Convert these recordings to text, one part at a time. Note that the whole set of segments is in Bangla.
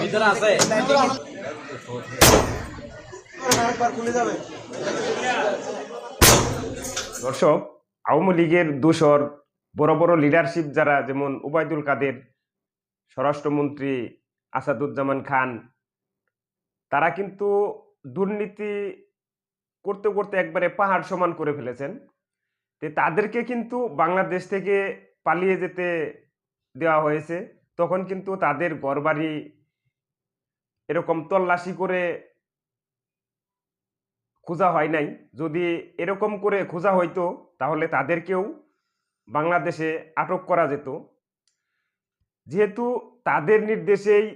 ভিতরে আছে। দর্শক, আওয়ামী লীগের দোসর বড় বড় লিডারশিপ যারা, যেমন উবায়দুল কাদের, স্বরাষ্ট্রমন্ত্রী আসাদুজ্জামান খান, তারা কিন্তু দুর্নীতি করতে করতে একবারে পাহাড় সমান করে ফেলেছেন। তাদেরকে কিন্তু বাংলাদেশ থেকে পালিয়ে যেতে দেওয়া হয়েছে। তখন কিন্তু তাদের ঘরবাড়ি এরকম তল্লাশি করে খোঁজা হয় নাই। যদি এরকম করে খোঁজা হইতো তাহলে তাদেরকেও বাংলাদেশে আটক করা যেত। যেহেতু তাদের নির্দেশেই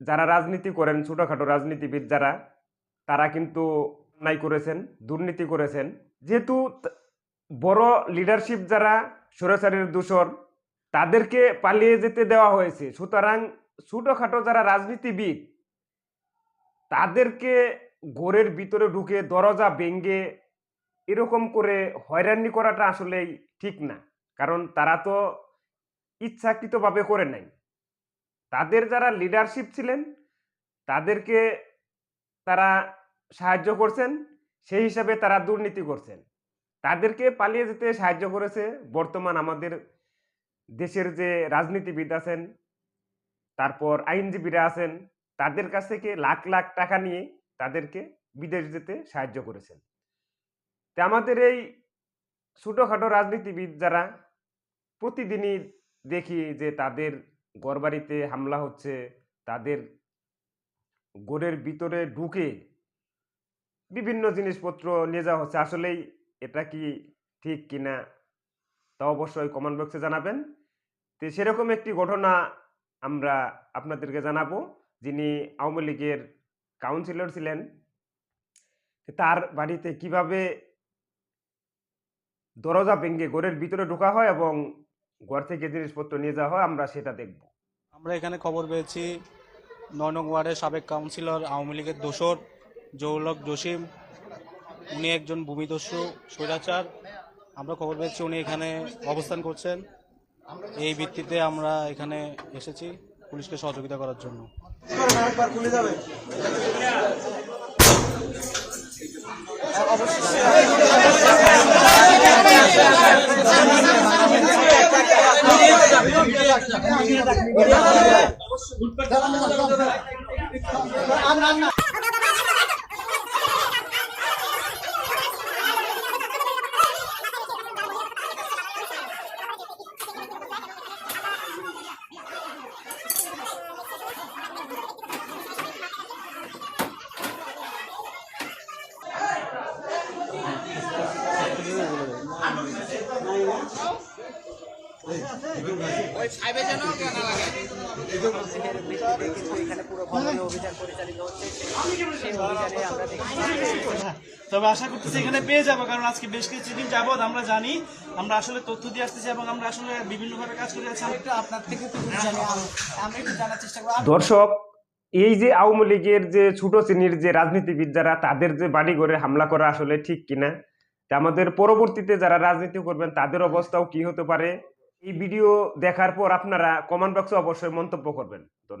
যারা রাজনীতি করেন, ছোটোখাটো রাজনীতিবিদ যারা, তারা কিন্তু অন্যায় করেছেন, দুর্নীতি করেছেন। যেহেতু বড় লিডারশিপ যারা সরাসরির দূষর তাদেরকে পালিয়ে যেতে দেওয়া হয়েছে। সুতরাং ছোটোখাটো যারা রাজনীতিবিদ, তাদেরকে ঘরের ভিতরে ঢুকে দরজা ভেঙ্গে এরকম করে হয়রানি করাটা আসলেই ঠিক না। কারণ তারা তো ইচ্ছাকৃতভাবে করে নাই। তাদের যারা লিডারশিপ ছিলেন, তাদেরকে তারা সাহায্য করছেন, সেই হিসাবে তারা দুর্নীতি করছেন। তাদেরকে পালিয়ে যেতে সাহায্য করেছে বর্তমান আমাদের দেশের যে রাজনীতিবিদ আছেন, তারপর আইনজীবীরা আছেন, তাদের কাছ থেকে লাখ লাখ টাকা নিয়ে তাদেরকে বিদেশ যেতে সাহায্য করেছেন। তো আমাদের এই ছোটোখাটো রাজনীতিবিদ যারা প্রতিদিনই দেখি যে তাদের ঘরবাড়িতে হামলা হচ্ছে, তাদের গোড়ের ভিতরে ঢুকে বিভিন্ন জিনিসপত্র নিয়ে যাওয়া হচ্ছে। আসলেই এটা কি ঠিক কিনা তা অবশ্যই কমেন্ট বক্সে জানাবেন। তো সেরকম একটি ঘটনা আমরা আপনাদেরকে জানাব, যিনি আওয়ামী লীগের কাউন্সিলর ছিলেন। তার বাড়িতে কীভাবে দরজা ভেঙে ঘরের ভিতরে ঢোকা হয় এবং ঘর থেকে জিনিসপত্র নিয়ে যাওয়া হয়, আমরা সেটা দেখব। আমরা এখানে খবর পেয়েছি নয় নং ওয়ার্ডের সাবেক কাউন্সিলর আওয়ামী লীগের দোসর জৌলক জসিম। উনি একজন ভূমিদস্যু, স্বৈরাচার। আমরা খবর পেয়েছি উনি এখানে অবস্থান করছেন। এই ভিত্তিতে আমরা এখানে এসেছি পুলিশকে সহযোগিতা করার জন্য। তবে আশা করতেছি এখানে পেয়ে যাব কারণ আজকে বেশ কিছুদিন যাবৎ আমরা জানি আমরা আসলে তথ্য দিয়ে আসতেছি এবং আমরা আসলে বিভিন্নভাবে কাজ করে যাচ্ছি। আপনার থেকে জানার চেষ্টা করব। দর্শক এই যে আওয়ামী লীগের যে ছোট শ্রেণির যে রাজনীতিবিদ যারা তাদের যে বাড়ি ঘরে হামলা করা আসলে ঠিক কিনা? তা আমাদের পরবর্তীতে যারা রাজনীতি করবেন তাদের অবস্থাও কি হতে পারে? এই ভিডিও দেখার পর আপনারা কমেন্ট বক্সে অবশ্যই মন্তব্য করবেন। ধন্যবাদ।